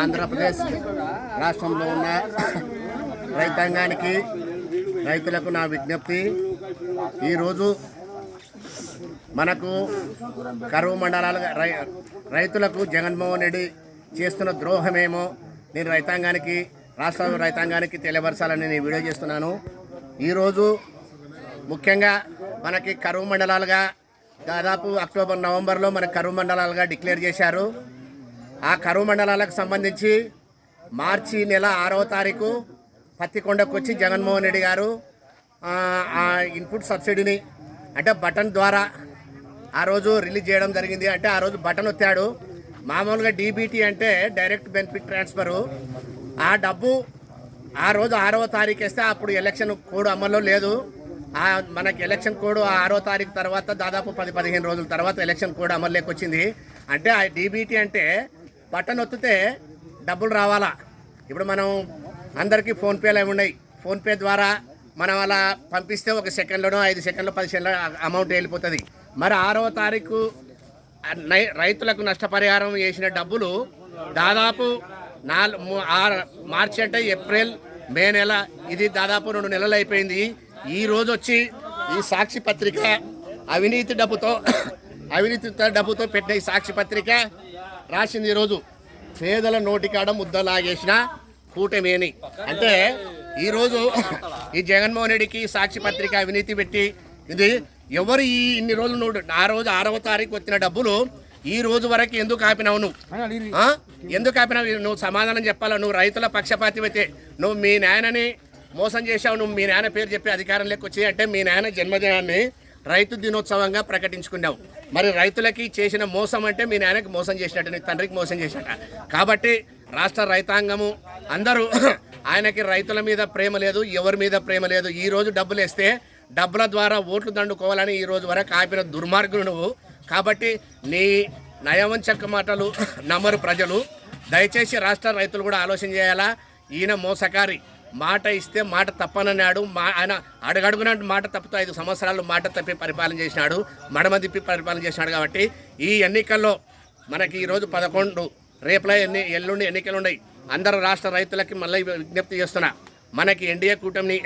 ఆంధ్రప్రదేశ్ రాష్ట్రంలో ఉన్న రైతాంగానికి రైతులకు నా విజ్ఞప్తి. ఈరోజు మనకు కరువు మండలాలుగా రై రైతులకు జగన్మోహన్ రెడ్డి చేస్తున్న ద్రోహమేమో నేను రైతాంగానికి రాష్ట్ర రైతాంగానికి తెలియపరచాలని నేను వీడియో చేస్తున్నాను. ఈరోజు ముఖ్యంగా మనకి కరువు మండలాలుగా దాదాపు అక్టోబర్ నవంబర్లో మన కరువు మండలాలుగా డిక్లేర్ చేశారు. ఆ కరువు మండలాలకు సంబంధించి మార్చి నెల ఆరవ తారీఖు పత్తికొండకు వచ్చి జగన్మోహన్ రెడ్డి గారు ఆ, ఇన్పుట్ సబ్సిడీని అంటే బటన్ ద్వారా ఆ రోజు రిలీజ్ చేయడం జరిగింది. అంటే ఆ రోజు బటన్ ఒత్తాడు. మామూలుగా డీబీటీ అంటే డైరెక్ట్ బెనిఫిట్ ట్రాన్స్ఫరు. ఆ డబ్బు ఆ రోజు ఆరవ తారీఖు వేస్తే అప్పుడు ఎలక్షన్ కోడ్ అమల్లో లేదు. ఆ మనకి ఎలక్షన్ కోడ్ ఆరవ ఆరో తారీఖు తర్వాత దాదాపు పది పదిహేను రోజుల తర్వాత ఎలక్షన్ కోడ్ అమల్లోకి వచ్చింది. అంటే ఆ డీబీటీ అంటే బటన్ ఒత్తితే డబ్బులు రావాలా? ఇప్పుడు మనం అందరికీ ఫోన్పేలు అవి ఉన్నాయి? ఫోన్పే ద్వారా మనం అలా పంపిస్తే ఒక సెకండ్లోనో ఐదు సెకండ్లో పది సెకండ్లో అమౌంట్ వెళ్ళిపోతుంది. మరి ఆరవ తారీఖు నై- రైతులకు నష్టపరిహారం చేసిన డబ్బులు దాదాపు నాలుగు మార్చి అంటే ఏప్రిల్ మే నెల ఇది దాదాపు రెండు నెలలు అయిపోయింది. ఈ రోజు వచ్చి ఈ సాక్షి పత్రిక అవినీతి డబ్బుతో అవినీతి డబ్బుతో పెట్టిన ఈ సాక్షి పత్రిక రాసింది ఈరోజు పేదల నోటికాడ ముద్ద లాగేసిన కూటమేని. అంటే ఈరోజు ఈ జగన్మోహన్ రెడ్డికి సాక్షి పత్రిక అవినీతి పెట్టి ఇది ఎవరు ఈ ఇన్ని రోజులు నువ్వు ఆ రోజు ఆరవ తారీఖు వచ్చిన డబ్బులు ఈ రోజు వరకు ఎందుకు ఆపినావు నువ్వు? ఎందుకు ఆపినావు? నువ్వు సమాధానం చెప్పాలా? నువ్వు రైతుల పక్షపాతి అయితే నువ్వు మీ నాయనని మోసం చేశావు. నువ్వు మీ నాయన పేరు చెప్పి అధికారం వచ్చి అంటే మీ నాయన జన్మదినాన్ని రైతు దినోత్సవంగా ప్రకటించుకున్నావు. మరి రైతులకి చేసిన మోసం అంటే మీ నాయనకి మోసం చేసినట్టు నీ తండ్రికి మోసం చేసినట్ట. కాబట్టి రాష్ట్ర రైతాంగము అందరూ ఆయనకి రైతుల మీద ప్రేమ లేదు ఎవరి మీద ప్రేమ లేదు. ఈ రోజు డబ్బులు వేస్తే డబ్బుల ద్వారా ఓట్లు దండుకోవాలని ఈ రోజు వరకు ఆపిన దుర్మార్గులు నువ్వు. కాబట్టి నీ నయవంచక మాటలు నమ్మరు ప్రజలు. దయచేసి రాష్ట్ర రైతులు కూడా ఆలోచన చేయాలా? ఈయన మోసకారి. మాట ఇస్తే మాట తప్పనన్నాడు. మా ఆయన అడుగడుగున మాట తప్పుతూ ఐదు సంవత్సరాలు మాట తప్పి పరిపాలన చేసినాడు. మడమ తిప్పి పరిపాలన చేసినాడు కాబట్టి ఈ ఎన్నికల్లో మనకి ఈరోజు పదకొండు రేపులో ఎన్ని ఎల్లుండి ఎన్నికలు ఉన్నాయి అందరు రాష్ట్ర రైతులకి మళ్ళీ విజ్ఞప్తి చేస్తున్నా. మనకి ఎన్డీఏ కూటమిని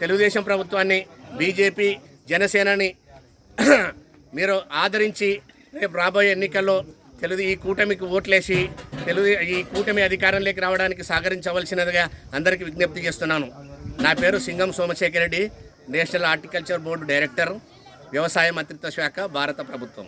తెలుగుదేశం ప్రభుత్వాన్ని బీజేపీ జనసేనని మీరు ఆదరించి రేపు రాబోయే ఎన్నికల్లో తెలుగు ఈ కూటమికి ఓట్లేసి తెలుగు ఈ కూటమి అధికారంలోకి రావడానికి సహకరించవలసినదిగా అందరికీ విజ్ఞప్తి చేస్తున్నాను. నా పేరు Singam Somashekar Reddy national horticulture board director వ్యవసాయ మంత్రిత్వ శాఖ భారత ప్రభుత్వం.